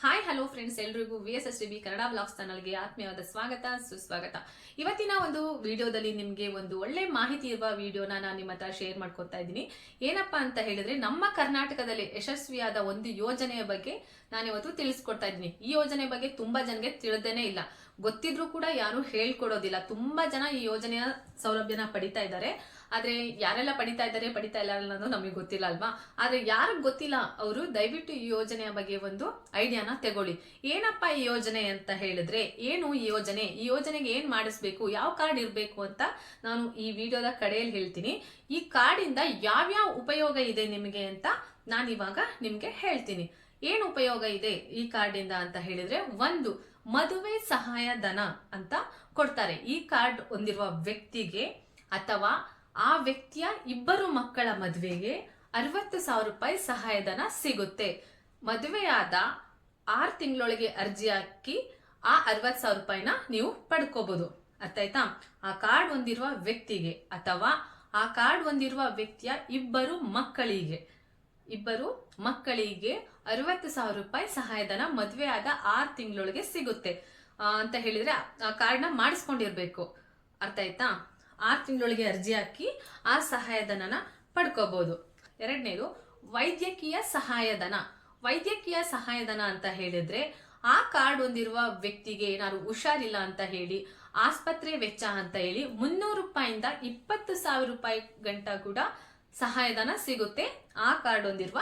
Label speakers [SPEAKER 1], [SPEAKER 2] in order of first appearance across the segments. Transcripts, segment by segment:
[SPEAKER 1] Hi hello friends ಎಲ್ರಿಗೂ V S S T B Kannada blogs ಚಾನಲ್ಗೆ ಆತ್ಮೀಯವಾದ ಸ್ವಾಗತ, ಸುಸ್ವಾಗತ. ಇವತ್ತಿನ ಒಂದು ವಿಡಿಯೋದಲ್ಲಿ ನಿಮಗೆ ಒಂದು ಒಳ್ಳೆ ಮಾಹಿತಿ ಇರುವ ವಿಡಿಯೋನ ನಾನು ನಿಮ್ಮ ಹತ್ರ ಶೇರ್ ಮಾಡ್ಕೊತಾ ಇದ್ದೀನಿ. ಏನಪ್ಪಾ ಅಂತ ಹೇಳಿದ್ರೆ, ನಮ್ಮ ಕರ್ನಾಟಕದಲ್ಲಿ ಯಶಸ್ವಿಯಾದ ಒಂದು ಯೋಜನೆಯ ಬಗ್ಗೆ ನಾನು ಇವತ್ತು ತಿಳಿಸ್ಕೊಡ್ತಾ ಇದ್ದೀನಿ. ಈ ಯೋಜನೆ ಬಗ್ಗೆ ತುಂಬಾ ಜನಗೆ ತಿಳಿದೇನೆ ಇಲ್ಲ. ಗೊತ್ತಿದ್ರು ಕೂಡ ಯಾರು ಹೇಳ್ಕೊಡೋದಿಲ್ಲ. ತುಂಬಾ ಜನ ಈ ಯೋಜನೆಯ ಸೌಲಭ್ಯನ ಪಡಿತಾ ಇದ್ದಾರೆ. ಆದ್ರೆ ಯಾರೆಲ್ಲ ಪಡಿತಾ ಇದ್ದಾರೆ, ಪಡಿತಾ ಇಲ್ಲ ಅನ್ನೋದು ನಮಗೆ ಗೊತ್ತಿಲ್ಲ ಅಲ್ವಾ? ಆದರೆ ಯಾರಿಗೆ ಗೊತ್ತಿಲ್ಲ ಅವರು ದಯವಿಟ್ಟು ಈ ಯೋಜನೆಯ ಬಗ್ಗೆ ಒಂದು ಐಡಿಯಾನ ತಗೊಳ್ಳಿ. ಏನಪ್ಪಾ ಈ ಯೋಜನೆ ಅಂತ ಹೇಳಿದ್ರೆ, ಏನು ಈ ಯೋಜನೆ? ಈ ಯೋಜನೆಗೆ ಏನು ಮಾಡಿಸ್ಬೇಕು? ಯಾವ ಕಾರ್ಡ್ ಇರಬೇಕು ಅಂತ ನಾನು ಈ ವಿಡಿಯೋದ ಕಡೆಯಲ್ಲಿ ಹೇಳ್ತೀನಿ. ಈ ಕಾರ್ಡಿಂದ ಯಾವ್ಯಾವ ಉಪಯೋಗ ಇದೆ ನಿಮಗೆ ಅಂತ ನಾನು ಇವಾಗ ನಿಮ್ಗೆ ಹೇಳ್ತೀನಿ. ಏನು ಉಪಯೋಗ ಇದೆ ಈ ಕಾರ್ಡಿಂದ ಅಂತ ಹೇಳಿದ್ರೆ, ಒಂದು, ಮದುವೆ ಸಹಾಯ ಧನ ಅಂತ ಕೊಡ್ತಾರೆ. ಈ ಕಾರ್ಡ್ ಹೊಂದಿರುವ ವ್ಯಕ್ತಿಗೆ ಅಥವಾ ಆ ವ್ಯಕ್ತಿಯ ಇಬ್ಬರು ಮಕ್ಕಳ ಮದುವೆಗೆ ಅರವತ್ತು ಸಾವಿರ ರೂಪಾಯಿ ಸಹಾಯಧನ ಸಿಗುತ್ತೆ. ಮದುವೆಯಾದ ಆರು ತಿಂಗಳೊಳಗೆ ಅರ್ಜಿ ಹಾಕಿ ಆ ಅರವತ್ತು ಸಾವಿರ ರೂಪಾಯಿನ ನೀವು ಪಡ್ಕೋಬಹುದು ಅರ್ಥಾಯ್ತಾ? ಆ ಕಾರ್ಡ್ ಹೊಂದಿರುವ ವ್ಯಕ್ತಿಗೆ ಅಥವಾ ಆ ಕಾರ್ಡ್ ಹೊಂದಿರುವ ವ್ಯಕ್ತಿಯ ಇಬ್ಬರು ಮಕ್ಕಳಿಗೆ ಇಬ್ಬರು ಮಕ್ಕಳಿಗೆ ಅರವತ್ತು ಸಾವಿರ ರೂಪಾಯಿ ಸಹಾಯಧನ ಮದುವೆ ಆದ ಆರು ತಿಂಗಳೊಳಗೆ ಸಿಗುತ್ತೆ. ಅಂತ ಹೇಳಿದ್ರೆ ಆ ಕಾರ್ಡ್ನ ಮಾಡಿಸ್ಕೊಂಡಿರ್ಬೇಕು. ಅರ್ಥ ಆಯ್ತಾ ಆರು ತಿಂಗಳೊಳಗೆ ಅರ್ಜಿ ಹಾಕಿ ಆ ಸಹಾಯಧನನ ಪಡ್ಕೋಬಹುದು ಎರಡನೇದು, ವೈದ್ಯಕೀಯ ಸಹಾಯಧನ. ವೈದ್ಯಕೀಯ ಸಹಾಯಧನ ಅಂತ ಹೇಳಿದ್ರೆ ಆ ಕಾರ್ಡ್ ಹೊಂದಿರುವ ವ್ಯಕ್ತಿಗೆ ಏನಾದ್ರು ಹುಷಾರಿಲ್ಲ ಅಂತ ಹೇಳಿ, ಆಸ್ಪತ್ರೆ ವೆಚ್ಚ ಅಂತ ಹೇಳಿ ಮುನ್ನೂರು ರೂಪಾಯಿಂದ ಇಪ್ಪತ್ತು ಸಾವಿರ ರೂಪಾಯಿ ಗಂಟ ಕೂಡ ಸಹಾಯಧನ ಸಿಗುತ್ತೆ ಆ ಕಾರ್ಡ್ ಹೊಂದಿರುವ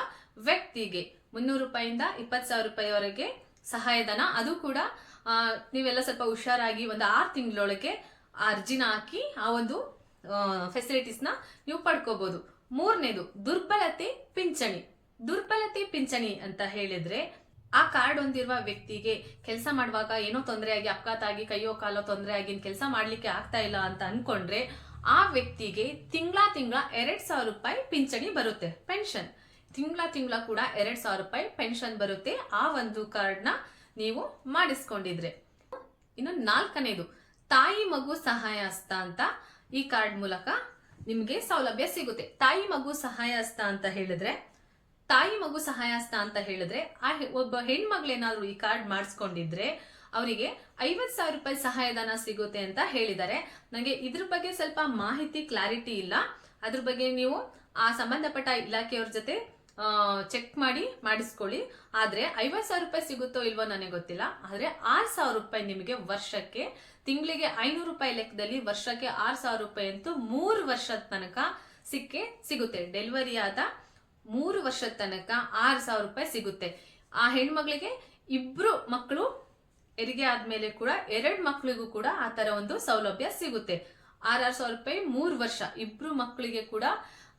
[SPEAKER 1] ವ್ಯಕ್ತಿಗೆ. ಮುನ್ನೂರು ರೂಪಾಯಿಂದ ಇಪ್ಪತ್ತು ಸಾವಿರ ರೂಪಾಯಿವರೆಗೆ ಸಹಾಯಧನ. ಅದು ಕೂಡ ನೀವೆಲ್ಲ ಸ್ವಲ್ಪ ಹುಷಾರಾಗಿ ಒಂದು ಆರು ತಿಂಗಳೊಳಗೆ ಅರ್ಜಿನ ಹಾಕಿ ಆ ಒಂದು ಫೆಸಿಲಿಟೀಸ್ನ ನೀವು ಪಡ್ಕೋಬಹುದು ಮೂರನೇದು, ದುರ್ಬಲತೆ, ಪಿಂಚಣಿ. ದುರ್ಬಲತೆ, ಪಿಂಚಣಿ ಅಂತ ಹೇಳಿದ್ರೆ ಆ ಕಾರ್ಡ್ ಹೊಂದಿರುವ ವ್ಯಕ್ತಿಗೆ ಕೆಲಸ ಮಾಡುವಾಗ ಏನೋ ತೊಂದರೆ ಆಗಿ ಅಪಘಾತ ಆಗಿ ಕೈಯೋ ಕಾಲೋ ತೊಂದರೆ ಆಗಿ ಕೆಲಸ ಮಾಡ್ಲಿಕ್ಕೆ ಆಗ್ತಾ ಇಲ್ಲ ಅಂತ ಅನ್ಕೊಂಡ್ರೆ ಆ ವ್ಯಕ್ತಿಗೆ ತಿಂಗಳ ತಿಂಗಳ ಎರಡ್ ಸಾವಿರ ರೂಪಾಯಿ ಪಿಂಚಣಿ ಬರುತ್ತೆ, ಪೆನ್ಷನ್. ತಿಂಗಳ ತಿಂಗಳ ಕೂಡ ಎರಡ್ ಸಾವಿರ ರೂಪಾಯಿ ಪೆನ್ಷನ್ ಬರುತ್ತೆ ಆ ಒಂದು ಕಾರ್ಡ್ನ ನೀವು ಮಾಡಿಸ್ಕೊಂಡಿದ್ರೆ. ಇನ್ನು ನಾಲ್ಕನೇದು ತಾಯಿ ಮಗು ಸಹಾಯ ಹಸ್ತ ಅಂತ ಈ ಕಾರ್ಡ್ ಮೂಲಕ ನಿಮಗೆ ಸೌಲಭ್ಯ ಸಿಗುತ್ತೆ. ತಾಯಿ ಮಗು ಸಹಾಯ ಹಸ್ತ ಅಂತ ಹೇಳಿದ್ರೆ, ತಾಯಿ ಮಗು ಸಹಾಯ ಹಸ್ತ ಅಂತ ಹೇಳಿದ್ರೆ, ಆ ಒಬ್ಬ ಹೆಣ್ಮಗ್ಳೇನಾದ್ರೂ ಈ ಕಾರ್ಡ್ ಮಾಡಿಸ್ಕೊಂಡಿದ್ರೆ ಅವರಿಗೆ ಐವತ್ ಸಾವಿರ ರೂಪಾಯಿ ಸಹಾಯಧನ ಸಿಗುತ್ತೆ ಅಂತ ಹೇಳಿದ್ದಾರೆ. ನನಗೆ ಇದ್ರ ಬಗ್ಗೆ ಸ್ವಲ್ಪ ಮಾಹಿತಿ ಕ್ಲಾರಿಟಿ ಇಲ್ಲ. ಅದ್ರ ಬಗ್ಗೆ ನೀವು ಆ ಸಂಬಂಧಪಟ್ಟ ಇಲಾಖೆಯವ್ರ ಜೊತೆ ಚೆಕ್ ಮಾಡಿ, ಮಾಡಿಸ್ಕೊಳ್ಳಿ. ಆದ್ರೆ ಐವತ್ ಸಾವಿರ ರೂಪಾಯಿ ಸಿಗುತ್ತೋ ಇಲ್ವೋ ನನಗೆ ಗೊತ್ತಿಲ್ಲ. ಆದ್ರೆ ಆರ್ ಸಾವಿರ ರೂಪಾಯಿ ನಿಮಗೆ ವರ್ಷಕ್ಕೆ ತಿಂಗಳಿಗೆ ಐನೂರು ರೂಪಾಯಿ ಲೆಕ್ಕದಲ್ಲಿ ವರ್ಷಕ್ಕೆ ಆರ್ ಸಾವಿರ ರೂಪಾಯಿ ಅಂತೂ ಮೂರು ವರ್ಷದ ತನಕ ಸಿಕ್ಕೆ ಸಿಗುತ್ತೆ. ಡೆಲಿವರಿ ಆದ ಮೂರು ವರ್ಷದ ತನಕ ಆರು ಸಾವಿರ ರೂಪಾಯಿ ಸಿಗುತ್ತೆ. ಆ ಹೆಣ್ಮಗಳಿಗೆ ಇಬ್ರು ಮಕ್ಕಳು, ಹೆರಿಗೆ ಆದ್ಮೇಲೆ ಕೂಡ ಎರಡು ಮಕ್ಕಳಿಗೂ ಕೂಡ ಆ ತರ ಒಂದು ಸೌಲಭ್ಯ ಸಿಗುತ್ತೆ. ಆರಾರು ಸಾವಿರ ರೂಪಾಯಿ ಮೂರು ವರ್ಷ ಇಬ್ರು ಮಕ್ಕಳಿಗೆ ಕೂಡ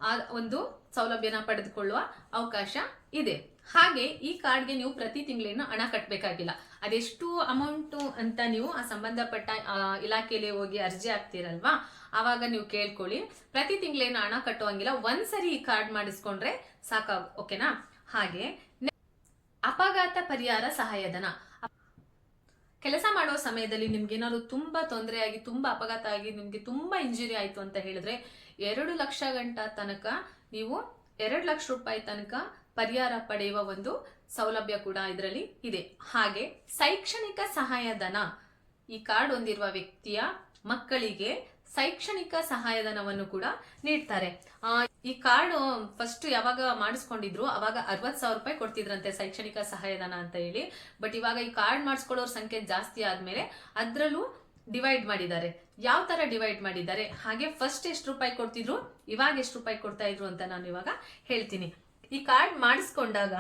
[SPEAKER 1] ಆ ಒಂದು ಸೌಲಭ್ಯನ ಪಡೆದುಕೊಳ್ಳುವ ಅವಕಾಶ ಇದೆ. ಹಾಗೆ ಈ ಕಾರ್ಡ್ಗೆ ನೀವು ಪ್ರತಿ ತಿಂಗಳೇನು ಹಣ ಕಟ್ಟಬೇಕಾಗಿಲ್ಲ ಅದೆಷ್ಟು ಅಮೌಂಟು ಅಂತ ನೀವು ಆ ಸಂಬಂಧಪಟ್ಟ ಇಲಾಖೆಯಲ್ಲಿ ಹೋಗಿ ಅರ್ಜಿ ಹಾಕ್ತಿರಲ್ವಾ? ಆವಾಗ ನೀವು ಕೇಳ್ಕೊಳ್ಳಿ. ಪ್ರತಿ ತಿಂಗಳೇನು ಹಣ ಕಟ್ಟುವಂಗಿಲ್ಲ. ಒಂದ್ಸರಿ ಈ ಕಾರ್ಡ್ ಮಾಡಿಸ್ಕೊಂಡ್ರೆ ಸಾಕಾಗ ಓಕೆನಾ ಹಾಗೆ, ಅಪಘಾತ ಪರಿಹಾರ ಸಹಾಯಧನ. ಕೆಲಸ ಮಾಡುವ ಸಮಯದಲ್ಲಿ ನಿಮ್ಗೆ ಏನಾದ್ರು ತುಂಬಾ ತೊಂದರೆ ಆಗಿ ತುಂಬಾ ಅಪಘಾತ ಆಗಿ ನಿಮ್ಗೆ ತುಂಬಾ ಇಂಜುರಿ ಆಯ್ತು ಅಂತ ಹೇಳಿದ್ರೆ ಎರಡು ಲಕ್ಷ ಗಂಟ ತನಕ ನೀವು ಎರಡು ಲಕ್ಷ ರೂಪಾಯಿ ತನಕ ಪರಿಹಾರ ಪಡೆಯುವ ಒಂದು ಸೌಲಭ್ಯ ಕೂಡ ಇದರಲ್ಲಿ ಇದೆ. ಹಾಗೆ ಶೈಕ್ಷಣಿಕ ಸಹಾಯಧನ ಈ ಕಾರ್ಡ್ ಹೊಂದಿರುವ ವ್ಯಕ್ತಿಯ ಮಕ್ಕಳಿಗೆ ಶೈಕ್ಷಣಿಕ ಸಹಾಯಧನವನ್ನು ಕೂಡ ನೀಡ್ತಾರೆ. ಈ ಕಾರ್ಡ್ ಫಸ್ಟ್ ಯಾವಾಗ ಮಾಡಿಸ್ಕೊಂಡಿದ್ರು, ಅವಾಗ ಅರವತ್ ಸಾವಿರ ರೂಪಾಯಿ ಕೊಡ್ತಿದ್ರಂತೆ ಶೈಕ್ಷಣಿಕ ಸಹಾಯಧನ ಅಂತ ಹೇಳಿ. ಬಟ್ ಇವಾಗ ಈ ಕಾರ್ಡ್ ಮಾಡಿಸ್ಕೊಳ್ಳೋರ್ ಸಂಖ್ಯೆ ಜಾಸ್ತಿ ಆದ್ಮೇಲೆ ಅದ್ರಲ್ಲೂ ಡಿವೈಡ್ ಮಾಡಿದ್ದಾರೆ. ಯಾವ ತರ ಡಿವೈಡ್ ಮಾಡಿದ್ದಾರೆ? ಹಾಗೆ ಫಸ್ಟ್ ಎಷ್ಟು ರೂಪಾಯಿ ಕೊಡ್ತಿದ್ರು, ಇವಾಗ ಎಷ್ಟು ರೂಪಾಯಿ ಕೊಡ್ತಾ ಇದ್ರು ಅಂತ ನಾನು ಇವಾಗ ಹೇಳ್ತೀನಿ. ಈ ಕಾರ್ಡ್ ಮಾಡಿಸ್ಕೊಂಡಾಗ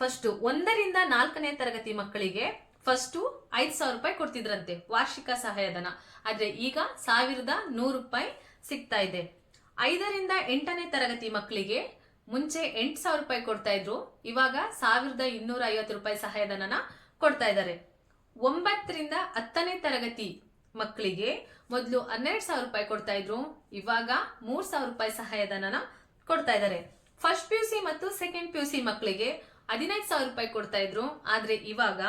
[SPEAKER 1] ಫಸ್ಟ್ ಒಂದರಿಂದ ನಾಲ್ಕನೇ ತರಗತಿ ಮಕ್ಕಳಿಗೆ ಫಸ್ಟ್ ಐದು ಸಾವಿರ ರೂಪಾಯಿ ಕೊಡ್ತಿದ್ರಂತೆ ವಾರ್ಷಿಕ ಸಹಾಯಧನ. ಆದರೆ ಈಗ ಸಾವಿರದ ನೂರು ರೂಪಾಯಿ ಸಿಗ್ತಾ ಇದೆ. ಐದರಿಂದ ಎಂಟನೇ ತರಗತಿ ಮಕ್ಕಳಿಗೆ ಮುಂಚೆ ಎಂಟು ಸಾವಿರ ರೂಪಾಯಿ ಕೊಡ್ತಾ ಇದ್ರು. ಇವಾಗ ಸಾವಿರದ ಇನ್ನೂರ ರೂಪಾಯಿ ಸಹಾಯಧನನ ಕೊಡ್ತಾ ಇದ್ದಾರೆ. ಒಂಬತ್ತರಿಂದ ಹತ್ತನೇ ತರಗತಿ ಮಕ್ಕಳಿಗೆ ಮೊದಲು ಹನ್ನೆರಡು ಸಾವಿರ ರೂಪಾಯಿ ಕೊಡ್ತಾ ಇದ್ರು. ಇವಾಗ ಮೂರ್ ಸಾವಿರ ರೂಪಾಯಿ ಸಹಾಯಧನನ ಕೊಡ್ತಾ ಇದ್ದಾರೆ. ಫಸ್ಟ್ ಪಿ ಯು ಸಿ ಮತ್ತು ಸೆಕೆಂಡ್ ಪಿ ಯು ಸಿ ಮಕ್ಕಳಿಗೆ ಹದಿನೈದು ಸಾವಿರ ರೂಪಾಯಿ ಕೊಡ್ತಾ ಇದ್ರು. ಆದ್ರೆ ಇವಾಗ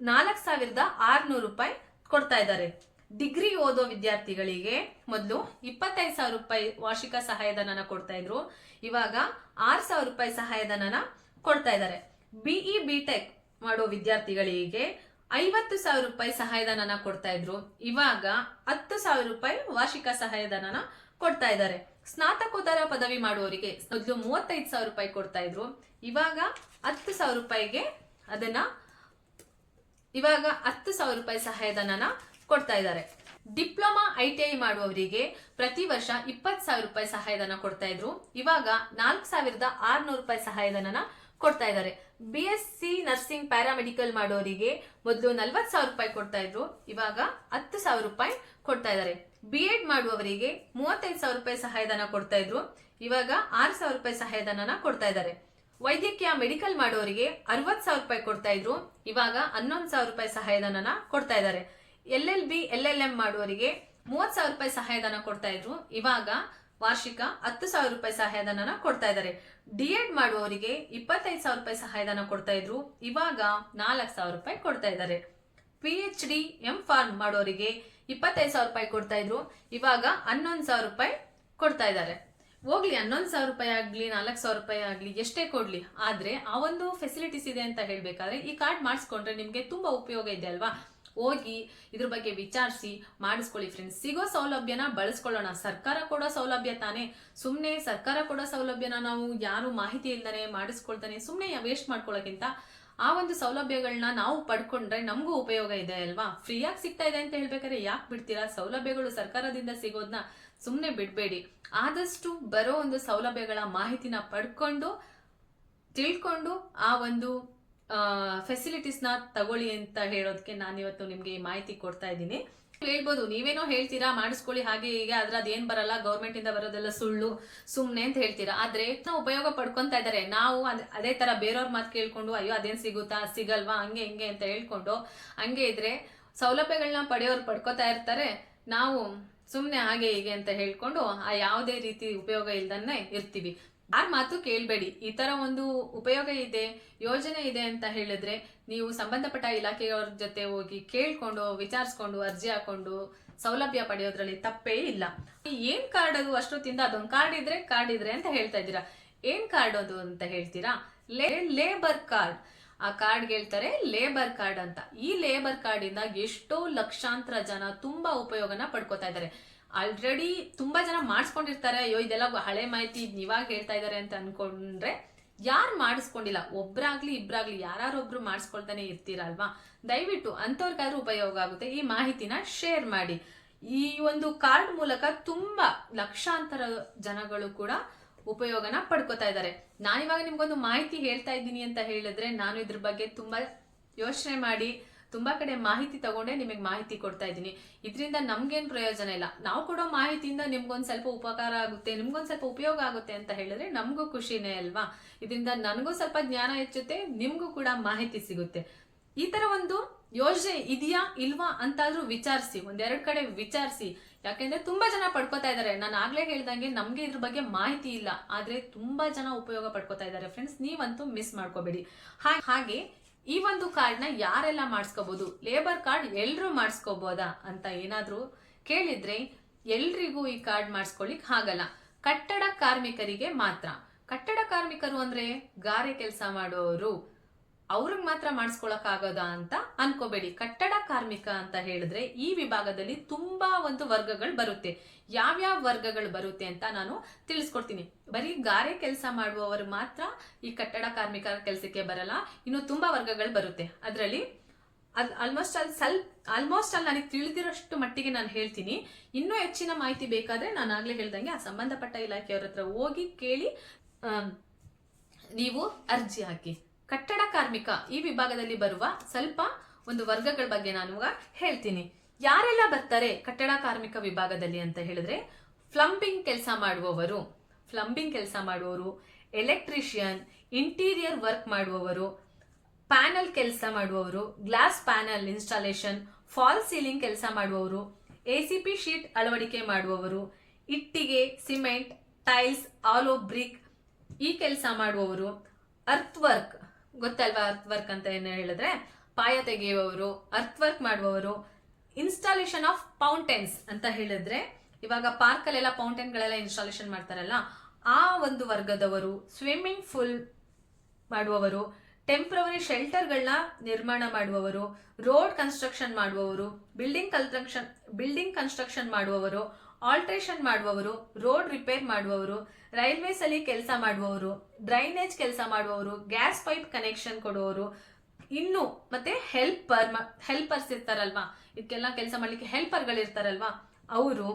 [SPEAKER 1] ನಾಲ್ಕು ಸಾವಿರದ ಆರ್ನೂರು ರೂಪಾಯಿ ಕೊಡ್ತಾ ಇದ್ದಾರೆ. ಡಿಗ್ರಿ ಓದೋ ವಿದ್ಯಾರ್ಥಿಗಳಿಗೆ ಮೊದಲು ಇಪ್ಪತ್ತೈದು ಸಾವಿರ ರೂಪಾಯಿ ವಾರ್ಷಿಕ ಸಹಾಯಧನನ ಕೊಡ್ತಾ ಇದ್ರು. ಇವಾಗ ಆರು ಸಾವಿರ ರೂಪಾಯಿ ಸಹಾಯಧನನ ಕೊಡ್ತಾ ಇದ್ದಾರೆ. ಬಿಇ ಟೆಕ್ ಮಾಡೋ ವಿದ್ಯಾರ್ಥಿಗಳಿಗೆ ಐವತ್ತು ಸಾವಿರ ರೂಪಾಯಿ ಸಹಾಯಧನನ ಕೊಡ್ತಾ ಇದ್ರು. ಇವಾಗ ಹತ್ತು ಸಾವಿರ ರೂಪಾಯಿ ವಾರ್ಷಿಕ ಸಹಾಯಧನನ ಕೊಡ್ತಾ ಇದ್ದಾರೆ. ಸ್ನಾತಕೋತ್ತರ ಪದವಿ ಮಾಡುವವರಿಗೆ ಮೊದಲು ಮೂವತ್ತೈದು ಸಾವಿರ ರೂಪಾಯಿ ಕೊಡ್ತಾ ಇದ್ರು. ಇವಾಗ ಹತ್ತು ಸಾವಿರ ರೂಪಾಯಿಗೆ ಅದನ್ನ ಇವಾಗ ಹತ್ತು ಸಾವಿರ ರೂಪಾಯಿ ಸಹಾಯಧನನ ಕೊಡ್ತಾ ಇದ್ದಾರೆ. ಡಿಪ್ಲೊಮಾ ಐ ಟಿ ಐ ಮಾಡುವವರಿಗೆ ಪ್ರತಿ ವರ್ಷ ಇಪ್ಪತ್ತು ಸಾವಿರ ರೂಪಾಯಿ ಸಹಾಯಧನ ಕೊಡ್ತಾ ಇದ್ರು. ಇವಾಗ ನಾಲ್ಕು ಸಾವಿರದ ಆರ್ನೂರು ರೂಪಾಯಿ ಸಹಾಯಧನನ ಕೊಡ್ತಾ ಇದ್ದಾರೆ. B S C nursing paramedical ಮಾಡುವವರಿಗೆ ಮೊದಲು ನಲ್ವತ್ತು ಸಾವಿರ ರೂಪಾಯಿ ಕೊಡ್ತಾ ಇದ್ರು. ಇವಾಗ ಹತ್ತು ಸಾವಿರ ರೂಪಾಯಿ ಕೊಡ್ತಾ ಇದ್ದಾರೆ. ಬಿ ಎಡ್ ಮಾಡುವವರಿಗೆ ಮೂವತ್ತೈದು ಸಾವಿರ ರೂಪಾಯಿ ಸಹಾಯಧನ ಕೊಡ್ತಾ ಇದ್ರು. ಇವಾಗ ಆರು ಸಾವಿರ ರೂಪಾಯಿ ಸಹಾಯಧನನ ಕೊಡ್ತಾ ಇದ್ದಾರೆ. ವೈದ್ಯಕೀಯ ಮೆಡಿಕಲ್ ಮಾಡೋರಿಗೆ ಅರವತ್ ಸಾವಿರ ರೂಪಾಯಿ ಕೊಡ್ತಾ ಇದ್ರು. ಇವಾಗ ಹನ್ನೊಂದು ಸಾವಿರ ರೂಪಾಯಿ ಸಹಾಯಧನನ ಕೊಡ್ತಾ ಇದ್ದಾರೆ. L L B, L L M ಮಾಡುವವರಿಗೆ ಮೂವತ್ ಸಾವಿರ ರೂಪಾಯಿ ಸಹಾಯಧನ ಕೊಡ್ತಾ ಇದ್ರು. ಇವಾಗ ವಾರ್ಷಿಕ ಹತ್ತು ಸಾವಿರ ರೂಪಾಯಿ ಸಹಾಯಧನನ ಕೊಡ್ತಾ ಇದ್ದಾರೆ. ಡಿ ಎಡ್ ಮಾಡುವವರಿಗೆ ಇಪ್ಪತ್ತೈದು ಸಾವಿರ ರೂಪಾಯಿ ಸಹಾಯಧನ ಕೊಡ್ತಾ ಇದ್ರು. ಇವಾಗ ನಾಲ್ಕು ಸಾವಿರ ರೂಪಾಯಿ ಕೊಡ್ತಾ ಇದ್ದಾರೆ. P H D, M pharm ಮಾಡೋರಿಗೆ ಇಪ್ಪತ್ತೈದು ಸಾವಿರ ರೂಪಾಯಿ ಕೊಡ್ತಾ ಇದ್ರು. ಇವಾಗ ಹನ್ನೊಂದು ಸಾವಿರ ರೂಪಾಯಿ ಕೊಡ್ತಾ ಇದ್ದಾರೆ. ಹೋಗ್ಲಿ, ಹನ್ನೊಂದು ಸಾವಿರ ರೂಪಾಯಿ ಆಗಲಿ, ನಾಲ್ಕು ಸಾವಿರ ರೂಪಾಯಿ ಆಗಲಿ, ಎಷ್ಟೇ ಕೊಡಲಿ. ಆದರೆ ಆ ಒಂದು ಫೆಸಿಲಿಟೀಸ್ ಇದೆ ಅಂತ ಹೇಳಬೇಕಾದ್ರೆ ಈ ಕಾರ್ಡ್ ಮಾಡಿಸ್ಕೊಂಡ್ರೆ ನಿಮಗೆ ತುಂಬ ಉಪಯೋಗ ಇದೆ ಅಲ್ವಾ? ಹೋಗಿ ಇದ್ರ ಬಗ್ಗೆ ವಿಚಾರಿಸಿ, ಮಾಡಿಸ್ಕೊಳ್ಳಿ ಫ್ರೆಂಡ್ಸ್ ಸಿಗೋ ಸೌಲಭ್ಯನ ಬಳಸ್ಕೊಳ್ಳೋಣ. ಸರ್ಕಾರ ಕೊಡೋ ಸೌಲಭ್ಯ ತಾನೇ. ಸುಮ್ಮನೆ ಸರ್ಕಾರ ಕೊಡೋ ಸೌಲಭ್ಯನ ನಾವು ಯಾರು ಮಾಹಿತಿ ಇಲ್ದಾನೆ ಮಾಡಿಸ್ಕೊಳ್ತಾನೆ ಸುಮ್ಮನೆ ವೇಸ್ಟ್ ಮಾಡ್ಕೊಳ್ಳೋಕ್ಕಿಂತ ಆ ಒಂದು ಸೌಲಭ್ಯಗಳನ್ನ ನಾವು ಪಡ್ಕೊಂಡ್ರೆ ನಮಗೂ ಉಪಯೋಗ ಇದೆ ಅಲ್ವಾ? ಫ್ರೀಯಾಗಿ ಸಿಗ್ತಾ ಇದೆ ಅಂತ ಹೇಳ್ಬೇಕಾದ್ರೆ ಯಾಕೆ ಬಿಡ್ತೀರಾ? ಸೌಲಭ್ಯಗಳು ಸರ್ಕಾರದಿಂದ ಸಿಗೋದನ್ನ ಸುಮ್ಮನೆ ಬಿಡಬೇಡಿ. ಆದಷ್ಟು ಬರೋ ಒಂದು ಸೌಲಭ್ಯಗಳ ಮಾಹಿತಿನ ಪಡ್ಕೊಂಡು, ತಿಳ್ಕೊಂಡು ಆ ಒಂದು ಫೆಸಿಲಿಟೀಸ್ನ ತಗೊಳ್ಳಿ ಅಂತ ಹೇಳೋದಕ್ಕೆ ನಾನು ಇವತ್ತು ನಿಮಗೆ ಈ ಮಾಹಿತಿ ಕೊಡ್ತಾ ಇದ್ದೀನಿ. ಹೇಳ್ಬೋದು. ನೀವೇನೋ ಹೇಳ್ತೀರಾ? ಮಾಡಿಸ್ಕೊಳ್ಳಿ. ಹಾಗೆ ಹೀಗೆ. ಆದ್ರೆ ಅದೇನ್ ಬರಲ್ಲ. ಗೌರ್ಮೆಂಟ್ ಇಂದ ಬರೋದೆಲ್ಲ ಸುಳ್ಳು, ಸುಮ್ನೆ ಅಂತ ಹೇಳ್ತೀರಾ? ಆದ್ರೆ ಉಪಯೋಗ ಪಡ್ಕೊಂತಾ ಇದಾರೆ. ನಾವು ಅದ್- ಅದೇ ತರ ಬೇರೆಯವ್ರ ಮಾತು ಕೇಳ್ಕೊಂಡು, ಅಯ್ಯೋ, ಅದೇನ್ ಸಿಗುತ್ತಾ? ಸಿಗಲ್ವಾ? ಹಂಗೆ, ಹಿಂಗೆ ಅಂತ ಹೇಳ್ಕೊಂಡು, ಹಂಗೆ ಇದ್ರೆ ಸೌಲಭ್ಯಗಳನ್ನ ಪಡೆಯೋರು ಪಡ್ಕೋತಾ ಇರ್ತಾರೆ. ನಾವು ಸುಮ್ನೆ ಹಾಗೆ ಹೀಗೆ ಅಂತ ಹೇಳ್ಕೊಂಡು, ಆ ಯಾವುದೇ ರೀತಿ ಉಪಯೋಗ ಇಲ್ದನ್ನೇ ಇರ್ತೀವಿ. ಯಾರ ಮಾತು ಕೇಳಬೇಡಿ. ಈ ತರ ಒಂದು ಉಪಯೋಗ ಇದೆ, ಯೋಜನೆ ಇದೆ ಅಂತ ಹೇಳಿದ್ರೆ ನೀವು ಸಂಬಂಧಪಟ್ಟ ಇಲಾಖೆಯವ್ರ ಜೊತೆ ಹೋಗಿ ಕೇಳ್ಕೊಂಡು, ವಿಚಾರಿಸ್ಕೊಂಡು, ಅರ್ಜಿ ಹಾಕೊಂಡು ಸೌಲಭ್ಯ ಪಡೆಯೋದ್ರಲ್ಲಿ ತಪ್ಪೇ ಇಲ್ಲ. ಏನ್ ಕಾರ್ಡ್ ಅದು? ಅಷ್ಟೊತ್ತಿಂದ ಅದೊಂದು ಕಾರ್ಡ್ ಇದ್ರೆ ಕಾರ್ಡ್ ಇದ್ರೆ ಅಂತ ಹೇಳ್ತಾ ಇದ್ದೀರಾ. ಏನ್ ಕಾರ್ಡ್ ಅದು ಅಂತ ಹೇಳ್ತೀರಾ? Labour card. ಆ ಕಾರ್ಡ್ ಹೇಳ್ತಾರೆ ಲೇಬರ್ ಕಾರ್ಡ್ ಅಂತ. ಈ ಲೇಬರ್ ಕಾರ್ಡ್ ಇಂದ ಎಷ್ಟೋ ಲಕ್ಷಾಂತರ ಜನ ತುಂಬಾ ಉಪಯೋಗನ ಪಡ್ಕೋತಾ ಇದ್ದಾರೆ. ಆಲ್ರೆಡಿ ತುಂಬಾ ಜನ ಮಾಡಿಸ್ಕೊಂಡಿರ್ತಾರೆ, ಅಯ್ಯೋ, ಇದೆಲ್ಲ ಹಳೆ ಮಾಹಿತಿ ನೀವಾಗ ಹೇಳ್ತಾ ಇದಾರೆ ಅಂತ ಅನ್ಕೊಂಡ್ರೆ ಯಾರು ಮಾಡಿಸ್ಕೊಂಡಿಲ್ಲ? ಒಬ್ರಾಗ್ಲಿ, ಇಬ್ರಾಗ್ಲಿ ಯಾರೊಬ್ರು ಮಾಡಿಸ್ಕೊಳ್ತಾನೆ ಇರ್ತೀರಲ್ವಾ? ದಯವಿಟ್ಟು ಅಂಥವ್ರಿಗಾದ್ರೂ ಉಪಯೋಗ ಆಗುತ್ತೆ. ಈ ಮಾಹಿತಿನ ಶೇರ್ ಮಾಡಿ. ಈ ಒಂದು ಕಾರ್ಡ್ ಮೂಲಕ ತುಂಬಾ ಲಕ್ಷಾಂತರ ಜನಗಳು ಕೂಡ ಉಪಯೋಗನ ಪಡ್ಕೋತಾ ಇದ್ದಾರೆ ನಾನಿವಾಗ ನಿಮ್ಗೊಂದು ಮಾಹಿತಿ ಹೇಳ್ತಾ ಇದ್ದೀನಿ ಅಂತ ಹೇಳಿದ್ರೆ ನಾನು ಇದ್ರ ಬಗ್ಗೆ ತುಂಬಾ ಯೋಚನೆ ಮಾಡಿ ತುಂಬಾ ಕಡೆ ಮಾಹಿತಿ ತಗೊಂಡೆ ನಿಮಗೆ ಮಾಹಿತಿ ಕೊಡ್ತಾ ಇದ್ದೀನಿ. ಇದರಿಂದ ನಮಗೇನು ಪ್ರಯೋಜನ ಇಲ್ಲ. ನಾವು ಕೊಡೋ ಮಾಹಿತಿಯಿಂದ ನಿಮ್ಗೊಂದು ಸ್ವಲ್ಪ ಉಪಕಾರ ಆಗುತ್ತೆ, ನಿಮ್ಗೊಂದು ಸ್ವಲ್ಪ ಉಪಯೋಗ ಆಗುತ್ತೆ ಅಂತ ಹೇಳಿದ್ರೆ ನಮಗೂ ಖುಷಿನೇ ಅಲ್ವಾ? ಇದರಿಂದ ನನಗೂ ಸ್ವಲ್ಪ ಜ್ಞಾನ ಹೆಚ್ಚುತ್ತೆ, ನಿಮಗೂ ಕೂಡ ಮಾಹಿತಿ ಸಿಗುತ್ತೆ. ಈ ತರ ಒಂದು ಯೋಜನೆ ಇದೆಯಾ ಇಲ್ವಾ ಅಂತಾದ್ರೂ ವಿಚಾರಿಸಿ, ಒಂದೆರಡು ಕಡೆ ವಿಚಾರಿಸಿ. ಯಾಕೆಂದ್ರೆ ತುಂಬಾ ಜನ ಪಡ್ಕೋತಾ ಇದ್ದಾರೆ ನಾನು ಆಗ್ಲೇ ಹೇಳ್ದಂಗೆ ನಮ್ಗೆ ಇದ್ರ ಬಗ್ಗೆ ಮಾಹಿತಿ ಇಲ್ಲ. ಆದ್ರೆ ತುಂಬಾ ಜನ ಉಪಯೋಗ ಪಡ್ಕೋತಾ ಇದ್ದಾರೆ ಫ್ರೆಂಡ್ಸ್ ನೀವಂತೂ ಮಿಸ್ ಮಾಡ್ಕೋಬೇಡಿ. ಹಾಗೆ ಈ ಒಂದು ಕಾರ್ಡ್ನ ಯಾರೆಲ್ಲ ಮಾಡಿಸ್ಕೋಬಹುದು ಲೇಬರ್ ಕಾರ್ಡ್ ಎಲ್ಲರೂ ಮಾಡಿಸ್ಕೋಬೋದಾ? ಅಂತ ಏನಾದ್ರೂ ಕೇಳಿದ್ರೆ ಎಲ್ರಿಗೂ ಈ ಕಾರ್ಡ್ ಮಾಡಿಸ್ಕೊಳ್ಳಿಕ್ ಆಗಲ್ಲ. ಕಟ್ಟಡ ಕಾರ್ಮಿಕರಿಗೆ ಮಾತ್ರ. ಕಟ್ಟಡ ಕಾರ್ಮಿಕರು ಅಂದ್ರೆ ಗಾರೆ ಕೆಲಸ ಮಾಡೋರು. ಅವ್ರಿಗೆ ಮಾತ್ರ ಮಾಡಿಸ್ಕೊಳಕ್ ಆಗೋದಾ ಅಂತ ಅನ್ಕೋಬೇಡಿ. ಕಟ್ಟಡ ಕಾರ್ಮಿಕ ಅಂತ ಹೇಳಿದ್ರೆ ಈ ವಿಭಾಗದಲ್ಲಿ ತುಂಬಾ ಒಂದು ವರ್ಗಗಳು ಬರುತ್ತೆ. ಯಾವ್ಯಾವ ವರ್ಗಗಳು ಬರುತ್ತೆ ಅಂತ ನಾನು ತಿಳಿಸ್ಕೊಡ್ತೀನಿ. ಬರೀ ಗಾರೆ ಕೆಲಸ ಮಾಡುವವರು ಮಾತ್ರ ಈ ಕಟ್ಟಡ ಕಾರ್ಮಿಕರ ಕೆಲಸಕ್ಕೆ ಬರಲ್ಲ. ಇನ್ನು ತುಂಬಾ ವರ್ಗಗಳು ಬರುತ್ತೆ. ಅದರಲ್ಲಿ ಅದ್ ಆಲ್ಮೋಸ್ಟ್ ಅಲ್ಲಿ ಸ್ವಲ್ಪ ಆಲ್ಮೋಸ್ಟ್ ಅಲ್ಲಿ ನನಗೆ ತಿಳಿದಿರೋಷ್ಟು ಮಟ್ಟಿಗೆ ನಾನು ಹೇಳ್ತೀನಿ. ಇನ್ನೂ ಹೆಚ್ಚಿನ ಮಾಹಿತಿ ಬೇಕಾದ್ರೆ ನಾನು ಆಗ್ಲೇ ಹೇಳ್ದಂಗೆ ಆ ಸಂಬಂಧಪಟ್ಟ ಇಲಾಖೆಯವ್ರ ಹತ್ರ ಹೋಗಿ ಕೇಳಿ ನೀವು ಅರ್ಜಿ ಹಾಕಿ. ಕಟ್ಟಡ ಕಾರ್ಮಿಕ ಈ ವಿಭಾಗದಲ್ಲಿ ಬರುವ ಸ್ವಲ್ಪ ಒಂದು ವರ್ಗಗಳ ಬಗ್ಗೆ ನಾನು ಹೇಳ್ತೀನಿ. ಯಾರೆಲ್ಲ ಬರ್ತಾರೆ ಕಟ್ಟಡ ಕಾರ್ಮಿಕ ವಿಭಾಗದಲ್ಲಿ ಅಂತ ಹೇಳಿದ್ರೆ ಫ್ಲಂಬಿಂಗ್ ಕೆಲಸ ಮಾಡುವವರು, ಫ್ಲಂಬಿಂಗ್ ಕೆಲಸ ಮಾಡುವವರು, ಎಲೆಕ್ಟ್ರಿಷಿಯನ್, ಇಂಟೀರಿಯರ್ ವರ್ಕ್ ಮಾಡುವವರು, ಪ್ಯಾನಲ್ ಕೆಲಸ ಮಾಡುವವರು, glass panel installation, false ceiling ಕೆಲಸ ಮಾಡುವವರು ಎ ಸಿ ಪಿ ಶೀಟ್ ಅಳವಡಿಕೆ ಮಾಡುವವರು, ಇಟ್ಟಿಗೆ, ಸಿಮೆಂಟ್, ಟೈಲ್ಸ್, ಆಲೋ ಬ್ರಿಕ್ ಈ ಕೆಲಸ ಮಾಡುವವರು ಅರ್ತ್ ವರ್ಕ್ ಗೊತ್ತಲ್ವಾ ಅರ್ತ್ ವರ್ಕ್ ಅಂತ ಏನು ಹೇಳಿದ್ರೆ? ಪಾಯ ತೆಗೆಯುವವರು ಅರ್ತ್ ವರ್ಕ್ ಮಾಡುವವರು ಇನ್ಸ್ಟಾಲೇಷನ್ ಆಫ್ ಪೌಂಟೆನ್ಸ್ ಅಂತ ಹೇಳಿದ್ರೆ, ಇವಾಗ ಪೌಂಟೆನ್ ಗಳೆಲ್ಲ ಇನ್ಸ್ಟಾಲೇಷನ್ ಮಾಡ್ತಾರಲ್ಲ, ಆ ಒಂದು ವರ್ಗದವರು ಸ್ವಿಮ್ಮಿಂಗ್ ಫುಲ್ ಮಾಡುವವರು ಟೆಂಪ್ರವರಿ ಶೆಲ್ಟರ್ಗಳನ್ನ ನಿರ್ಮಾಣ ಮಾಡುವವರು ರೋಡ್ ಕನ್ಸ್ಟ್ರಕ್ಷನ್ ಮಾಡುವವರು ಬಿಲ್ಡಿಂಗ್ ಕನ್ಸ್ಟ್ರಕ್ಷನ್ ಬಿಲ್ಡಿಂಗ್ ಕನ್ಸ್ಟ್ರಕ್ಷನ್ ಮಾಡುವವರು ಆಲ್ಟ್ರೇಷನ್ ಮಾಡುವವರು ರೋಡ್ ರಿಪೇರ್ ಮಾಡುವವರು ರೈಲ್ವೇಸ್ ಅಲ್ಲಿ ಕೆಲಸ ಮಾಡುವವರು ಡ್ರೈನೇಜ್ ಕೆಲಸ ಮಾಡುವವರು ಗ್ಯಾಸ್ ಪೈಪ್ ಕನೆಕ್ಷನ್ ಕೊಡುವವರು, ಇನ್ನು ಮತ್ತೆ ಹೆಲ್ಪರ್ ಹೆಲ್ಪರ್ಸ್ ಇರ್ತಾರಲ್ವಾ? ಇದಕ್ಕೆಲ್ಲ ಕೆಲಸ ಮಾಡಲಿಕ್ಕೆ ಹೆಲ್ಪರ್ಗಳು ಇರ್ತಾರಲ್ವಾ ಅವರು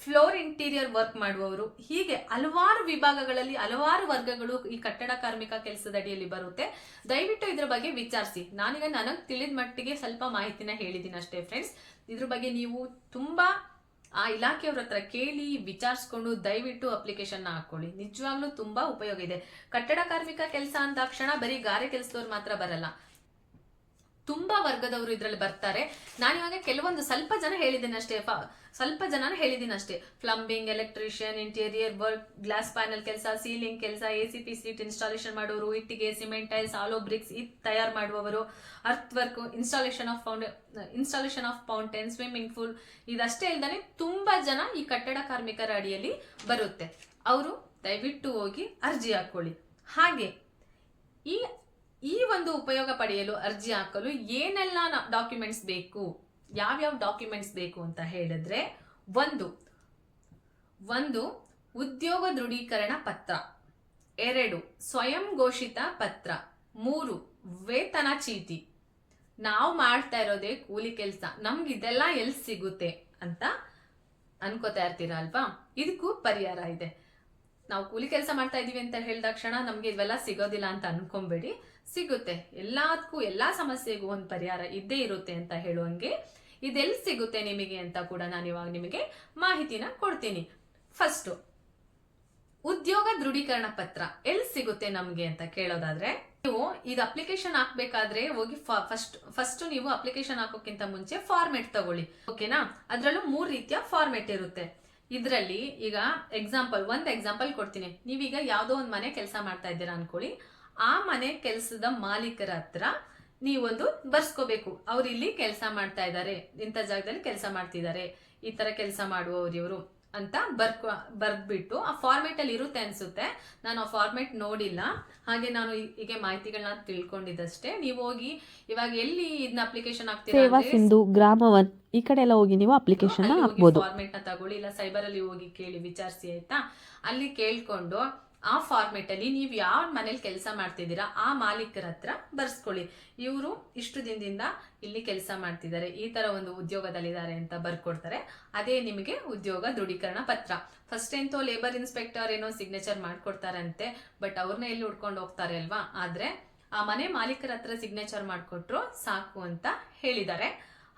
[SPEAKER 1] ಫ್ಲೋರ್ ಇಂಟೀರಿಯರ್ ವರ್ಕ್ ಮಾಡುವವರು. ಹೀಗೆ ಹಲವಾರು ವಿಭಾಗಗಳಲ್ಲಿ ಹಲವಾರು ವರ್ಗಗಳು ಈ ಕಟ್ಟಡ ಕಾರ್ಮಿಕ ಕೆಲಸದ ಅಡಿಯಲ್ಲಿ ಬರುತ್ತೆ. ದಯವಿಟ್ಟು ಇದ್ರ ಬಗ್ಗೆ ವಿಚಾರಿಸಿ. ನಾನೀಗ ನನಗೆ ತಿಳಿದ ಮಟ್ಟಿಗೆ ಸ್ವಲ್ಪ ಮಾಹಿತಿನ ಹೇಳಿದ್ದೀನಿ ಅಷ್ಟೇ ಫ್ರೆಂಡ್ಸ್ ಇದ್ರ ಬಗ್ಗೆ ನೀವು ತುಂಬಾ ಆ ಇಲಾಖೆಯವ್ರ ಹತ್ರ ಕೇಳಿ ವಿಚಾರಿಸ್ಕೊಂಡು ದಯವಿಟ್ಟು ಅಪ್ಲಿಕೇಶನ್ ಹಾಕೊಳ್ಳಿ. ನಿಜವಾಗ್ಲೂ ತುಂಬಾ ಉಪಯೋಗ ಇದೆ. ಕಟ್ಟಡ ಕಾರ್ಮಿಕ ಕೆಲಸ ಅಂದಾಕ್ಷಣ ಬರೀ ಗಾರೆ ಕೆಲಸದವ್ರು ಮಾತ್ರ ಬರಲ್ಲ. ತುಂಬಾ ವರ್ಗದವರು ಇದರಲ್ಲಿ ಬರ್ತಾರೆ. ನಾನು ಇವಾಗ ಕೆಲವೊಂದು ಸ್ವಲ್ಪ ಜನ ಹೇಳಿದ್ದೀನಿ ಅಷ್ಟೇ ಸ್ವಲ್ಪ ಜನ ಹೇಳಿದ್ದೀನಿ ಅಷ್ಟೇ. Plumbing electrician interior work glass panel ಕೆಲಸ ಸೀಲಿಂಗ್ ಕೆಲಸ A C P sheet installation ಮಾಡೋರು, ಇಟ್ಟಿಗೆ ಸಿಮೆಂಟ್ ಟೈಲ್ಸ್ ಆಲೋ ಬ್ರಿಕ್ಸ್ ಇದು ತಯಾರು ಮಾಡುವವರು earth work installation of found installation of fountain swimming pool ಇದಷ್ಟೇ ಇಲ್ದಾನೆ ತುಂಬಾ ಜನ ಈ ಕಟ್ಟಡ ಕಾರ್ಮಿಕರ ಅಡಿಯಲ್ಲಿ ಬರುತ್ತೆ. ಅವರು ದಯವಿಟ್ಟು ಹೋಗಿ ಅರ್ಜಿ ಹಾಕೊಳ್ಳಿ. ಹಾಗೆ ಈ ಈ ಒಂದು ಉಪಯೋಗ ಪಡೆಯಲು ಅರ್ಜಿ ಹಾಕಲು ಏನೆಲ್ಲ ಡಾಕ್ಯುಮೆಂಟ್ಸ್ ಬೇಕು? ಯಾವ್ಯಾವ ಡಾಕ್ಯುಮೆಂಟ್ಸ್ ಬೇಕು ಅಂತ ಹೇಳಿದ್ರೆ, ಒಂದು ಒಂದು ಉದ್ಯೋಗ ದೃಢೀಕರಣ ಪತ್ರ, ಎರಡು, ಸ್ವಯಂ ಘೋಷಿತ ಪತ್ರ, ಮೂರು, ವೇತನ ಚೀಟಿ. ನಾವು ಮಾಡ್ತಾ ಇರೋದೇ ಕೂಲಿ ಕೆಲಸ. ನಮ್ಗೆ ಇದೆಲ್ಲ ಎಲ್ಲಿ ಸಿಗುತ್ತೆ ಅಂತ ಅನ್ಕೋತಾ ಇರ್ತೀರಾ ಅಲ್ವಾ? ಇದಕ್ಕೂ ಪರಿಹಾರ ಇದೆ. ನಾವು ಕೂಲಿ ಕೆಲಸ ಮಾಡ್ತಾ ಇದೀವಿ ಅಂತ ಹೇಳಿದಾಕ್ಷಣ ನಮ್ಗೆ ಇವೆಲ್ಲ ಸಿಗೋದಿಲ್ಲ ಅಂತ ಅನ್ಕೊಂಬೇಡಿ. ಸಿಗುತ್ತೆ. ಎಲ್ಲದಕ್ಕೂ ಎಲ್ಲ ಸಮಸ್ಯೆಗೂ ಒಂದು ಪರಿಹಾರ ಇದ್ದೇ ಇರುತ್ತೆ ಅಂತ ಹೇಳುವಂಗೆ ಇದೆಲ್ಲಿ ಸಿಗುತ್ತೆ ನಿಮಗೆ ಅಂತ ಕೂಡ ನಾನು ಇವಾಗ ನಿಮಗೆ ಮಾಹಿತಿನ ಕೊಡ್ತೀನಿ. ಫಸ್ಟು ಉದ್ಯೋಗ ದೃಢೀಕರಣ ಪತ್ರ ಎಲ್ಲಿ ಸಿಗುತ್ತೆ ನಮ್ಗೆ ಅಂತ ಕೇಳೋದಾದ್ರೆ, ನೀವು ಇದು ಅಪ್ಲಿಕೇಶನ್ ಹಾಕ್ಬೇಕಾದ್ರೆ ಹೋಗಿ ಫಸ್ಟ್ ಫಸ್ಟ್ ನೀವು ಅಪ್ಲಿಕೇಶನ್ ಹಾಕೋಕ್ಕಿಂತ ಮುಂಚೆ ಫಾರ್ಮೆಟ್ ತಗೊಳ್ಳಿ. ಓಕೆನಾ ಅದ್ರಲ್ಲೂ ಮೂರು ರೀತಿಯ ಫಾರ್ಮೆಟ್ ಇರುತ್ತೆ. ಇದರಲ್ಲಿ ಈಗ ಎಕ್ಸಾಂಪಲ್ ಒಂದ್ ಎಕ್ಸಾಂಪಲ್ ಕೊಡ್ತೀನಿ. ನೀವೀಗ ಯಾವುದೋ ಒಂದು ಮನೆ ಕೆಲಸ ಮಾಡ್ತಾ ಇದ್ದೀರಾ ಅನ್ಕೊಳ್ಳಿ. ಆ ಮನೆ ಕೆಲಸದ ಮಾಲೀಕರ ಹತ್ರ ನೀವೊಂದು ಬರ್ಸ್ಕೋಬೇಕು. ಅವ್ರು ಇಲ್ಲಿ ಕೆಲಸ ಮಾಡ್ತಾ ಇದ್ದಾರೆ ಇಂಥ ಜಾಗದಲ್ಲಿ ಕೆಲಸ ಮಾಡ್ತಿದ್ದಾರೆ ಈ ತರ ಕೆಲಸ ಮಾಡುವವರು ಇವರು ಅಂತ ಬರ್ಕೊ ಬರ್ದ್ಬಿಟ್ಟು ಆ ಫಾರ್ಮೆಟ್ ಅಲ್ಲಿ ಇರುತ್ತೆ ಅನ್ಸುತ್ತೆ. ನಾನು ಆ ಫಾರ್ಮೆಟ್ ನೋಡಿಲ್ಲ. ಹಾಗೆ ನಾನು ಹೀಗೆ ಮಾಹಿತಿಗಳನ್ನ ತಿಳ್ಕೊಂಡಿದ್ದಷ್ಟೇ. ನೀವು ಹೋಗಿ ಇವಾಗ ಎಲ್ಲಿ ಇದನ್ನ ಅಪ್ಲಿಕೇಶನ್
[SPEAKER 2] ಸೇವಾ
[SPEAKER 1] ಹಾಕ್ತೀರಾ
[SPEAKER 2] ಸಿಂಧು ಗ್ರಾಮ ಒನ್ ಈ ಕಡೆ ಎಲ್ಲ ಹೋಗಿ ನೀವು ಅಪ್ಲಿಕೇಶನ್ ಹಾಕ್ಬೋದು.
[SPEAKER 1] ಫಾರ್ಮೆಟ್ನ ತಗೊಳ್ಳಿ. ಇಲ್ಲ ಸೈಬರ್ ಅಲ್ಲಿ ಹೋಗಿ ಕೇಳಿ ವಿಚಾರಿಸಿ ಆಯ್ತಾ? ಅಲ್ಲಿ ಕೇಳ್ಕೊಂಡು ಆ ಫಾರ್ಮೆಟಲ್ಲಿ ನೀವು ಯಾವ ಮನೇಲಿ ಕೆಲಸ ಮಾಡ್ತಿದ್ದೀರಾ, ಆ ಮಾಲೀಕರ ಹತ್ರ ಬರ್ಸ್ಕೊಳ್ಳಿ. ಇವರು ಇಷ್ಟು ದಿನದಿಂದ ಇಲ್ಲಿ ಕೆಲಸ ಮಾಡ್ತಿದ್ದಾರೆ, ಈ ತರ ಒಂದು ಉದ್ಯೋಗದಲ್ಲಿದ್ದಾರೆ ಅಂತ ಬರ್ಕೊಡ್ತಾರೆ. ಅದೇ ನಿಮಗೆ ಉದ್ಯೋಗ ದೃಢೀಕರಣ ಪತ್ರ. ಫಸ್ಟ್ ಎಂತೋ ಲೇಬರ್ ಇನ್ಸ್ಪೆಕ್ಟರ್ ಏನೋ ಸಿಗ್ನೇಚರ್ ಮಾಡ್ಕೊಡ್ತಾರಂತೆ ಬಟ್ ಅವ್ರನ್ನ ಎಲ್ಲಿ ಹುಡ್ಕೊಂಡು ಹೋಗ್ತಾರೆ ಅಲ್ವಾ? ಆದ್ರೆ ಆ ಮನೆ ಮಾಲೀಕರ ಹತ್ರ ಸಿಗ್ನೇಚರ್ ಮಾಡ್ಕೊಟ್ರು ಸಾಕು ಅಂತ ಹೇಳಿದ್ದಾರೆ.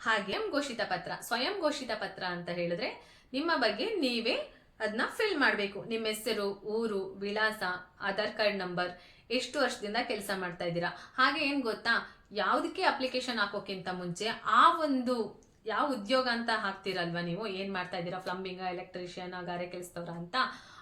[SPEAKER 1] ಹಾಗೆ ಘೋಷಿತ ಪತ್ರ. ಸ್ವಯಂ ಘೋಷಿತ ಪತ್ರ ಅಂತ ಹೇಳಿದ್ರೆ ನಿಮ್ಮ ಬಗ್ಗೆ ನೀವೇ ಅದನ್ನ ಫಿಲ್ ಮಾಡಬೇಕು. ನಿಮ್ಮ ಹೆಸರು, ಊರು, ವಿಳಾಸ, ಆಧಾರ್ ಕಾರ್ಡ್ ನಂಬರ್, ಎಷ್ಟು ವರ್ಷದಿಂದ ಕೆಲಸ ಮಾಡ್ತಾ ಇದ್ದೀರಾ? ಹಾಗೆ ಏನು ಗೊತ್ತಾ? ಯಾವುದಕ್ಕೆ ಅಪ್ಲಿಕೇಶನ್ ಹಾಕೋಕ್ಕಿಂತ ಮುಂಚೆ ಆ ಒಂದು ಯಾವ ಉದ್ಯೋಗ ಅಂತ ಹಾಕ್ತಿರಲ್ವಾ ನೀವು? ಏನು ಮಾಡ್ತಾ ಇದ್ದೀರಾ? ಪ್ಲಂಬಿಂಗ ಎಲೆಕ್ಟ್ರಿಷಿಯನ್ ಗಾರೆ ಕೆಲಸದವ್ರ ಅಂತ?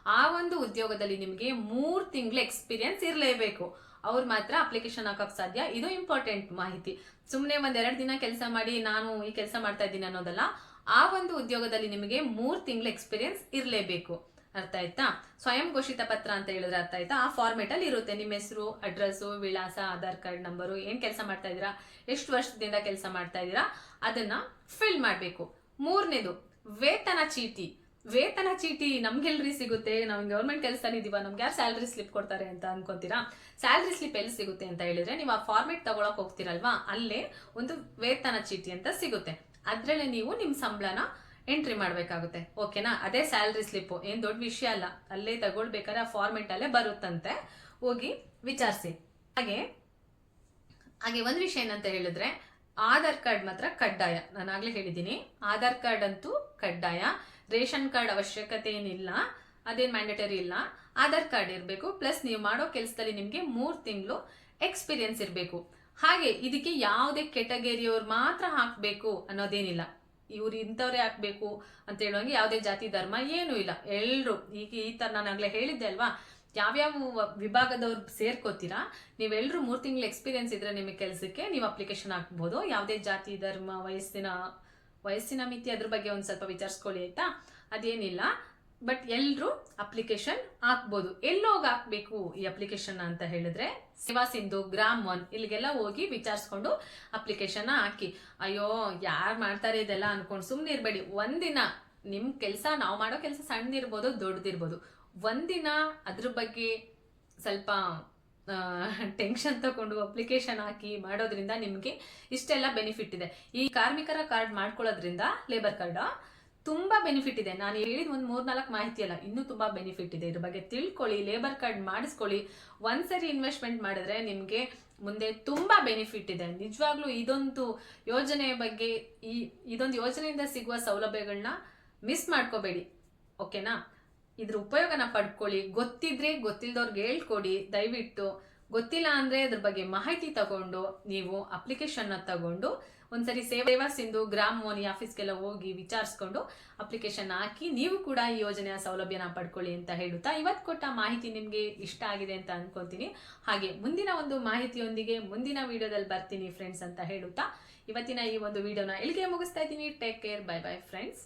[SPEAKER 1] ಆ ಒಂದು ಉದ್ಯೋಗದಲ್ಲಿ ನಿಮಗೆ ಮೂರು ತಿಂಗಳ ಎಕ್ಸ್ಪೀರಿಯನ್ಸ್ ಇರಲೇಬೇಕು. ಅವ್ರು ಮಾತ್ರ ಅಪ್ಲಿಕೇಶನ್ ಹಾಕೋಕೆ ಸಾಧ್ಯ. ಇದು ಇಂಪಾರ್ಟೆಂಟ್ ಮಾಹಿತಿ. ಸುಮ್ಮನೆ ಒಂದೆರಡು ದಿನ ಕೆಲಸ ಮಾಡಿ ನಾನು ಈ ಕೆಲಸ ಮಾಡ್ತಾ ಇದ್ದೀನಿ ಅನ್ನೋದಲ್ಲ. ಆ ಒಂದು ಉದ್ಯೋಗದಲ್ಲಿ ನಿಮಗೆ ಮೂರು ತಿಂಗಳ ಎಕ್ಸ್ಪೀರಿಯನ್ಸ್ ಇರಲೇಬೇಕು. ಅರ್ಥ ಆಯ್ತಾ? ಸ್ವಯಂ ಘೋಷಿತ ಪತ್ರ ಅಂತ ಹೇಳಿದ್ರೆ ಅರ್ಥ ಆಯ್ತಾ? ಆ ಫಾರ್ಮೆಟ್ ಅಲ್ಲಿ ಇರುತ್ತೆ. ನಿಮ್ಮ ಹೆಸರು ಅಡ್ರೆಸ್ಸು ವಿಳಾಸ, ಆಧಾರ್ ಕಾರ್ಡ್ ನಂಬರು ಏನು ಕೆಲಸ ಮಾಡ್ತಾ ಇದ್ದೀರಾ? ಎಷ್ಟು ವರ್ಷದಿಂದ ಕೆಲಸ ಮಾಡ್ತಾ ಇದ್ದೀರಾ? ಅದನ್ನ ಫಿಲ್ ಮಾಡಬೇಕು. ಮೂರನೇದು, ವೇತನ ಚೀಟಿ. ವೇತನ ಚೀಟಿ ನಮ್ಗೆಲ್ರಿ ಸಿಗುತ್ತೆ. ನಾವು ಗೌರ್ಮೆಂಟ್ ಕೆಲಸದಲ್ಲಿ ಇದೀವ, ನಮ್ಗೆ ಯಾರು ಸ್ಯಾಲ್ರಿ ಸ್ಲಿಪ್ ಕೊಡ್ತಾರೆ ಅಂತ ಅನ್ಕೊಂತೀರಾ? ಸ್ಯಾಲ್ರಿ ಸ್ಲಿಪ್ ಎಲ್ಲಿ ಸಿಗುತ್ತೆ ಅಂತ ಹೇಳಿದ್ರೆ, ನೀವು ಆ ಫಾರ್ಮೆಟ್ ತಗೊಳಕ್ ಹೋಗ್ತಿರಲ್ವಾ? ಅಲ್ಲೇ ಒಂದು ವೇತನ ಚೀಟಿ ಅಂತ ಸಿಗುತ್ತೆ. ಅದ್ರಲ್ಲೇ ನೀವು ನಿಮ್ಮ ಸಂಬಳನ ಎಂಟ್ರಿ ಮಾಡಬೇಕಾಗುತ್ತೆ. ಓಕೆನಾ ಅದೇ ಸ್ಯಾಲ್ರಿ ಸ್ಲಿಪ್ಪು ಏನು ದೊಡ್ಡ ವಿಷಯ ಅಲ್ಲ. ಅಲ್ಲೇ ತಗೊಳ್ಬೇಕಾದ್ರೆ ಆ ಫಾರ್ಮೆಟಲ್ಲೇ ಬರುತ್ತಂತೆ. ಹೋಗಿ ವಿಚಾರಿಸಿ. ಹಾಗೆ ಹಾಗೆ ಒಂದು ವಿಷಯ ಏನಂತ ಹೇಳಿದ್ರೆ, ಆಧಾರ್ ಕಾರ್ಡ್ ಮಾತ್ರ ಕಡ್ಡಾಯ. ನಾನು ಆಗಲೇ ಹೇಳಿದ್ದೀನಿ. ಆಧಾರ್ ಕಾರ್ಡ್ ಅಂತೂ ಕಡ್ಡಾಯ. ರೇಷನ್ ಕಾರ್ಡ್ ಅವಶ್ಯಕತೆ ಏನಿಲ್ಲ. ಅದೇನು ಮ್ಯಾಂಡೇಟರಿ ಇಲ್ಲ. ಆಧಾರ್ ಕಾರ್ಡ್ ಇರಬೇಕು. ಪ್ಲಸ್ ನೀವು ಮಾಡೋ ಕೆಲಸದಲ್ಲಿ ನಿಮಗೆ ಮೂರು ತಿಂಗಳು ಎಕ್ಸ್ಪೀರಿಯನ್ಸ್ ಇರಬೇಕು. ಹಾಗೆ ಇದಕ್ಕೆ ಯಾವುದೇ ಕೆಟಗರಿಯವ್ರು ಮಾತ್ರ ಹಾಕಬೇಕು ಅನ್ನೋದೇನಿಲ್ಲ. ಇವ್ರು ಇಂಥವ್ರೇ ಹಾಕ್ಬೇಕು ಅಂತ ಹೇಳುವಂಗೆ ಯಾವುದೇ ಜಾತಿ, ಧರ್ಮ ಏನೂ ಇಲ್ಲ. ಎಲ್ಲರೂ ಈಗ ಈ ತರ ನಾನು ಆಗಲೇ ಹೇಳಿದ್ದೆ ಅಲ್ವಾ? ಯಾವ್ಯಾವ ವಿಭಾಗದವ್ರು ಸೇರ್ಕೋತೀರಾ? ನೀವೆಲ್ಲರೂ ಮೂರು ತಿಂಗಳ ಎಕ್ಸ್ಪೀರಿಯನ್ಸ್ ಇದ್ರೆ ನಿಮಗೆ ಕೆಲಸಕ್ಕೆ ನೀವು ಅಪ್ಲಿಕೇಶನ್ ಹಾಕ್ಬೋದು. ಯಾವುದೇ ಜಾತಿ, ಧರ್ಮ, ವಯಸ್ಸಿನ ವಯಸ್ಸಿನ ಮಿತಿ ಅದ್ರ ಬಗ್ಗೆ ಒಂದು ಸ್ವಲ್ಪ ವಿಚಾರಿಸ್ಕೊಳ್ಳಿ ಆಯ್ತಾ? ಅದೇನಿಲ್ಲ. ಬಟ್ ಎಲ್ಲರೂ ಅಪ್ಲಿಕೇಶನ್ ಹಾಕ್ಬೋದು. ಎಲ್ಲೋಗಿ ಹಾಕ್ಬೇಕು ಈ ಅಪ್ಲಿಕೇಶನ್ ಅಂತ ಹೇಳಿದ್ರೆ, ಸೇವಾ ಸಿಂಧು, ಗ್ರಾಮ್ ಒನ್, ಇಲ್ಲಿಗೆಲ್ಲ ಹೋಗಿ ವಿಚಾರಿಸ್ಕೊಂಡು ಅಪ್ಲಿಕೇಶನ್ ಹಾಕಿ. ಅಯ್ಯೋ, ಯಾರು ಮಾಡ್ತಾರೆ ಇದೆಲ್ಲ ಅನ್ಕೊಂಡು ಸುಮ್ಮನೆ ಇರಬೇಡಿ. ಒಂದಿನ ನಿಮ್ಮ ಕೆಲಸ, ನಾವು ಮಾಡೋ ಕೆಲಸ ಸಣ್ಣದಿರ್ಬೋದು, ದೊಡ್ಡದಿರ್ಬೋದು. ಒಂದಿನ ಅದ್ರ ಬಗ್ಗೆ ಸ್ವಲ್ಪ ಟೆನ್ಷನ್ ತಗೊಂಡು ಅಪ್ಲಿಕೇಶನ್ ಹಾಕಿ ಮಾಡೋದ್ರಿಂದ ನಿಮಗೆ ಇಷ್ಟೆಲ್ಲ ಬೆನಿಫಿಟ್ ಇದೆ. ಈ ಕಾರ್ಮಿಕರ ಕಾರ್ಡ್ ಮಾಡ್ಕೊಳ್ಳೋದ್ರಿಂದ ಲೇಬರ್ ಕಾರ್ಡ್ ತುಂಬಾ ಬೆನಿಫಿಟ್ ಇದೆ. ನಾನು ಹೇಳಿದ ಒಂದು ಮೂರ್ನಾಲ್ಕು ಮಾಹಿತಿ ಅಲ್ಲ, ಇನ್ನೂ ತುಂಬಾ ಬೆನಿಫಿಟ್ ಇದೆ. ಇದ್ರ ಬಗ್ಗೆ ತಿಳ್ಕೊಳ್ಳಿ ಲೇಬರ್ ಕಾರ್ಡ್ ಮಾಡಿಸ್ಕೊಳ್ಳಿ. ಒಂದ್ಸರಿ ಇನ್ವೆಸ್ಟ್ಮೆಂಟ್ ಮಾಡಿದ್ರೆ ನಿಮಗೆ ಮುಂದೆ ತುಂಬಾ ಬೆನಿಫಿಟ್ ಇದೆ. ನಿಜವಾಗ್ಲೂ ಇದೊಂದು ಯೋಜನೆಯ ಬಗ್ಗೆ ಈ, ಇದೊಂದು ಯೋಜನೆಯಿಂದ ಸಿಗುವ ಸೌಲಭ್ಯಗಳನ್ನ ಮಿಸ್ ಮಾಡ್ಕೋಬೇಡಿ. ಓಕೆನಾ ಇದ್ರ ಉಪಯೋಗನ ಪಡ್ಕೊಳ್ಳಿ. ಗೊತ್ತಿದ್ರೆ ಗೊತ್ತಿಲ್ದವ್ರಿಗೆ ಹೇಳ್ಕೊಡಿ. ದಯವಿಟ್ಟು ಗೊತ್ತಿಲ್ಲ ಅಂದ್ರೆ ಅದ್ರ ಬಗ್ಗೆ ಮಾಹಿತಿ ತಗೊಂಡು ನೀವು ಅಪ್ಲಿಕೇಶನ್ ತಗೊಂಡು ಒಂದ್ಸರಿ ಸೇವಾ ಸಿಂಧು ಗ್ರಾಮ್ ಮೋನಿ ಆಫೀಸ್ಗೆಲ್ಲ ಹೋಗಿ ವಿಚಾರಿಸ್ಕೊಂಡು ಅಪ್ಲಿಕೇಶನ್ ಹಾಕಿ ನೀವು ಕೂಡ ಈ ಯೋಜನೆಯ ಸೌಲಭ್ಯನ ಪಡ್ಕೊಳ್ಳಿ ಅಂತ ಹೇಳುತ್ತಾ ಇವತ್ತು ಕೊಟ್ಟ ಮಾಹಿತಿ ನಿಮಗೆ ಇಷ್ಟ ಆಗಿದೆ ಅಂತ ಅನ್ಕೋತೀನಿ ಹಾಗೆ ಮುಂದಿನ ಒಂದು ಮಾಹಿತಿಯೊಂದಿಗೆ ಮುಂದಿನ ವಿಡಿಯೋದಲ್ಲಿ ಬರ್ತೀನಿ ಫ್ರೆಂಡ್ಸ್ ಅಂತ ಹೇಳುತ್ತಾ. ಇವತ್ತಿನ ಈ ಒಂದು ವಿಡಿಯೋನ ಇಲ್ಲಿಗೆ ಮುಗಿಸ್ತಾ ಇದ್ದೀನಿ. Take care bye bye friends